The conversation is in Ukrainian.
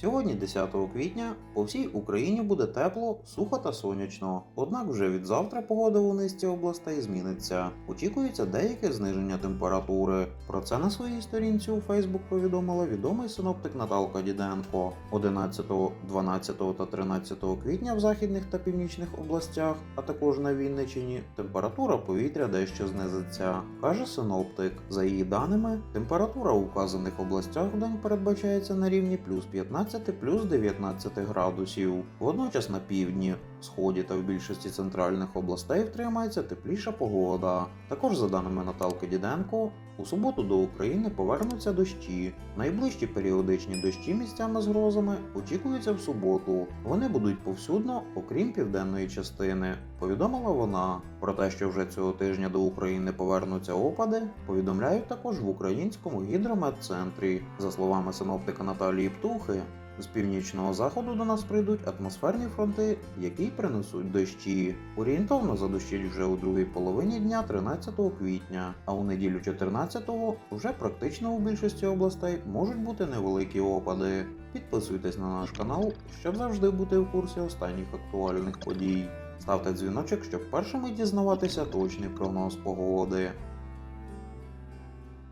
Сьогодні, 10 квітня, по всій Україні буде тепло, сухо та сонячно. Однак вже від завтра погода у низці областей зміниться. Очікується деяке зниження температури. Про це на своїй сторінці у Facebook повідомила відомий синоптик Наталка Діденко. 11, 12 та 13 квітня в західних та північних областях, а також на Вінниччині, температура повітря дещо знизиться, каже синоптик. За її даними, температура у вказаних областях в день передбачається на рівні плюс 15 плюс 19 градусів. Водночас на півдні, сході та в більшості центральних областей втримається тепліша погода. Також, за даними Наталки Діденко, у суботу до України повернуться дощі. Найближчі періодичні дощі місцями з грозами очікуються в суботу. Вони будуть повсюдно, окрім південної частини. Повідомила вона. Про те, що вже цього тижня до України повернуться опади, повідомляють також в українському гідрометцентрі. За словами синоптика Наталії Птухи, з північного заходу до нас прийдуть атмосферні фронти, які принесуть дощі. Орієнтовно задощить вже у другій половині дня 13 квітня, а у неділю 14-го вже практично у більшості областей можуть бути невеликі опади. Підписуйтесь на наш канал, щоб завжди бути в курсі останніх актуальних подій. Ставте дзвіночок, щоб першими дізнаватися точний прогноз погоди.